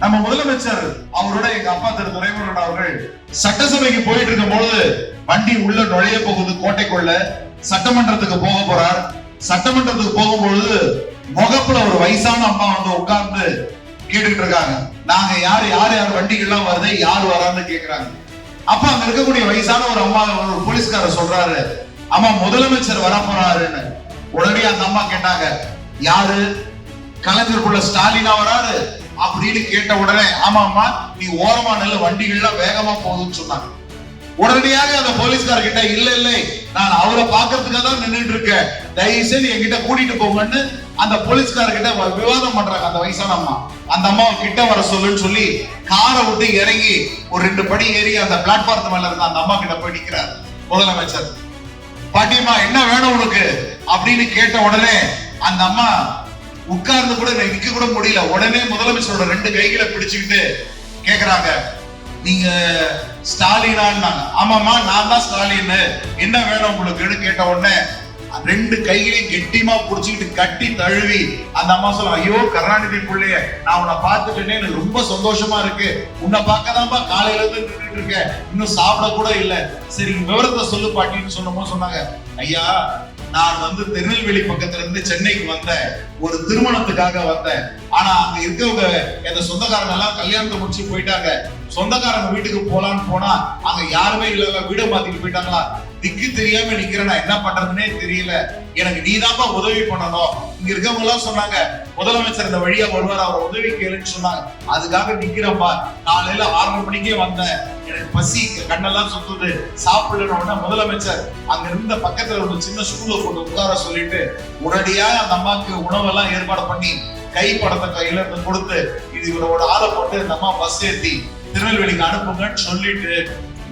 நம்ம முதலமைச்சர் அவரோட எங்க அப்பா திரு துரைமுருகன் அவர்கள் சட்டசபைக்கு போயிட்டு இருக்கும் பொழுது வண்டி உள்ள நுழைய போகுது கோட்டைக்குள்ள. சட்டமன்றத்துக்கு போக போறார். சட்டமன்றத்துக்கு போகும்பொழுது முகப்புல ஒரு வயசான அம்மா வந்து உட்கார்ந்து கேட்டுட்டு இருக்காங்க. நாங்க யார் யார் யார் வண்டிகள்லாம் வருது யார் வரான்னு கேக்குறாங்க. அப்ப அங்க இருக்கக்கூடிய வயசான ஒரு அம்மா ஒரு போலீஸ்காரர் சொல்றாரு அம்மா முதலமைச்சர் வர போறாருன்னு. உடனே அந்த அம்மா கேட்டாங்க யாரு? கலைஞருக்குள்ள ஸ்டாலினா வராரு? அப்படின்னு கேட்ட உடனே ஆமாமா நீ ஓரமா நெல்லு வண்டிகள்லாம் வேகமா போகுதுன்னு சொன்னாங்க. உடனடியாக அந்த போலீஸ்கார கிட்ட இல்ல இல்லை நான் அவரை பாக்குறதுக்காக தான் நின்னுட்டு இருக்கேன் தயவு செய்து என்கிட்ட கூட்டிட்டு போங்கன்னு அந்த போலீஸ்கார கிட்ட வ- விவாதம் பண்றாங்க அந்த வயசான அம்மா. அந்த அம்மாவை கிட்ட வர சொல்லுன்னு சொல்லி காரை விட்டு இறங்கி ஒரு ரெண்டு படி ஏறி அந்த பிளாட்ஃபார்ம் மேல இருந்த அந்த அம்மா கிட்ட போய் நிக்கிறார். முதலமைச்சர். பாட்டியம்மா என்ன வேணும் உனக்கு? அப்படின்னு கேட்ட உடனே அந்த அம்மா உட்கார்ந்து கூட நிக்க கூட முடியல. உடனே முதலமைச்சரோட ரெண்டு கைகளை பிடிச்சுக்கிட்டு கேக்குறாங்க. நீங்க ஸ்டாலினான்னாங்க ஆமாமா நான் தான் ஸ்டாலின் என்ன வேணும் உங்களுக்குன்னு கேட்ட உடனே ரெண்டு கைகளையும் கெட்டியமா புடிச்சுக்கிட்டு கட்டி தழுவி அந்த அம்மா சொல்ல ஐயோ கருணாநிதி பிள்ளைய நான் உன்னை பார்த்துட்டேனே எனக்கு ரொம்ப சந்தோஷமா இருக்கு. உன்னை பார்க்கதான்ப்பா காலையில இருந்து நின்றுட்டு இருக்கேன். இன்னும் சாப்பிட கூட இல்லை. சரி விவரத்தை சொல்லு பாட்டின்னு சொன்னமோ சொன்னாங்க ஐயா நான் வந்து திருநெல்வேலி பக்கத்துல இருந்து சென்னைக்கு வந்தேன் ஒரு திருமணத்துக்காக வந்தேன். ஆனா அங்க இருக்கவங்க என் சொந்தக்காரங்க எல்லாம் கல்யாணத்தை முடிச்சு போயிட்டாங்க. சொந்தக்காரங்க வீட்டுக்கு போலான்னு போனா அங்க யாருமே இல்ல வீட மாத்திட்டு போயிட்டாங்களா? திக்கு தெரியாம நிக்கிறேன். நான் என்ன பண்றதுன்னே தெரியல. எனக்கு நீதாப்பா உதவி பண்ணணும். இங்க இருக்கவங்க எல்லாம் சொன்னாங்க முதலமைச்சர் இந்த வழியா வருவார் அவர் உதவி கேளுன்னு சொன்னாங்க. அதுக்காக நிக்கிறப்பா காலையில ஆறு மணிக்கே வந்தேன். எனக்கு பசி கண்ணெல்லாம் சுத்துது. சாப்பிடணும் உடனே முதலமைச்சர் அங்க இருந்த பக்கத்துல ஒரு சின்ன ஸ்கூல்ல கொண்டு உட்கார சொல்லிட்டு உடனடியா அந்த அம்மாவுக்கு உணவெல்லாம் ஏற்பாடு பண்ணி கை படத்தை கையில இருந்து கொடுத்து இது இவரோட ஆளை போட்டு இந்த அம்மா பஸ் ஏத்தி திருநெல்வேலிக்கு அனுப்புங்கன்னு சொல்லிட்டு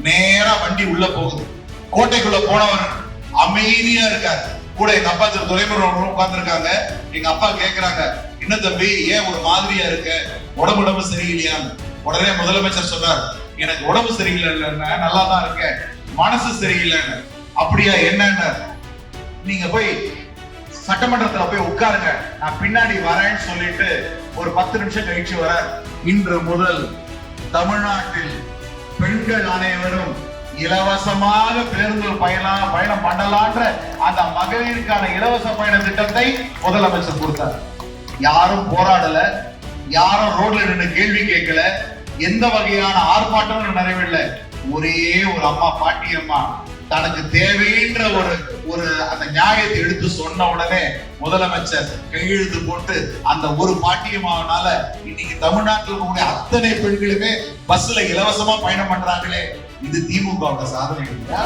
நேரா வண்டி உள்ள போகுது. கோட்டைக்குள்ள போனவர் அமைதியா இருக்காரு. கூட எங்க அப்பா திரு துரைமுருகன் உட்கார்ந்துருக்காங்க. எங்க அப்பா கேக்குறாங்க என்ன தம்பி ஏன் ஒரு மாதிரியா இருக்க? உடம்பு உடம்பு சரியில்லையான்னு. உடனே முதலமைச்சர் சொன்னார் எனக்கு உடம்பு சரியில்லைன்னு நல்லா தான் இருக்கேன். மனசு சரியில்லைன்னு. அப்படியா என்னன்னு? நீங்க போய் சட்டமன்றத்துல போய் உட்காருங்க. நான் பின்னாடி வரேன்னு சொல்லிட்டு ஒரு பத்து நிமிஷம் கழிச்சு வர இன்று முதல் தமிழ்நாட்டில் பெண்கள் அனைவரும் இலவசமாக பேருந்து பயணம் பயணம் பண்ணலான்ற அந்த மகளிருக்கான இலவச பயண திட்டத்தை முதலமைச்சர் கொடுத்தார். யாரும் போராடல யாரும் ரோட்ல நின்று கேள்வி கேட்கல எந்த வகையான ஆர்ப்பாட்டமும் நிறைவில்லை ஒரே ஒரு அம்மா பாட்டி அம்மா தனக்கு தேவைன்ற ஒரு ஒரு அந்த நியாயத்தை எடுத்து சொன்ன உடனே முதலமைச்சர் கையெழுத்து போட்டு அந்த ஒரு பாட்டியமாவனால இன்னைக்கு தமிழ்நாட்டில் இருக்கக்கூடிய அத்தனை பெண்களுமே பஸ்ல இலவசமா பயணம் பண்றாங்களே. இது திமுகவோட சாதனை இல்லையா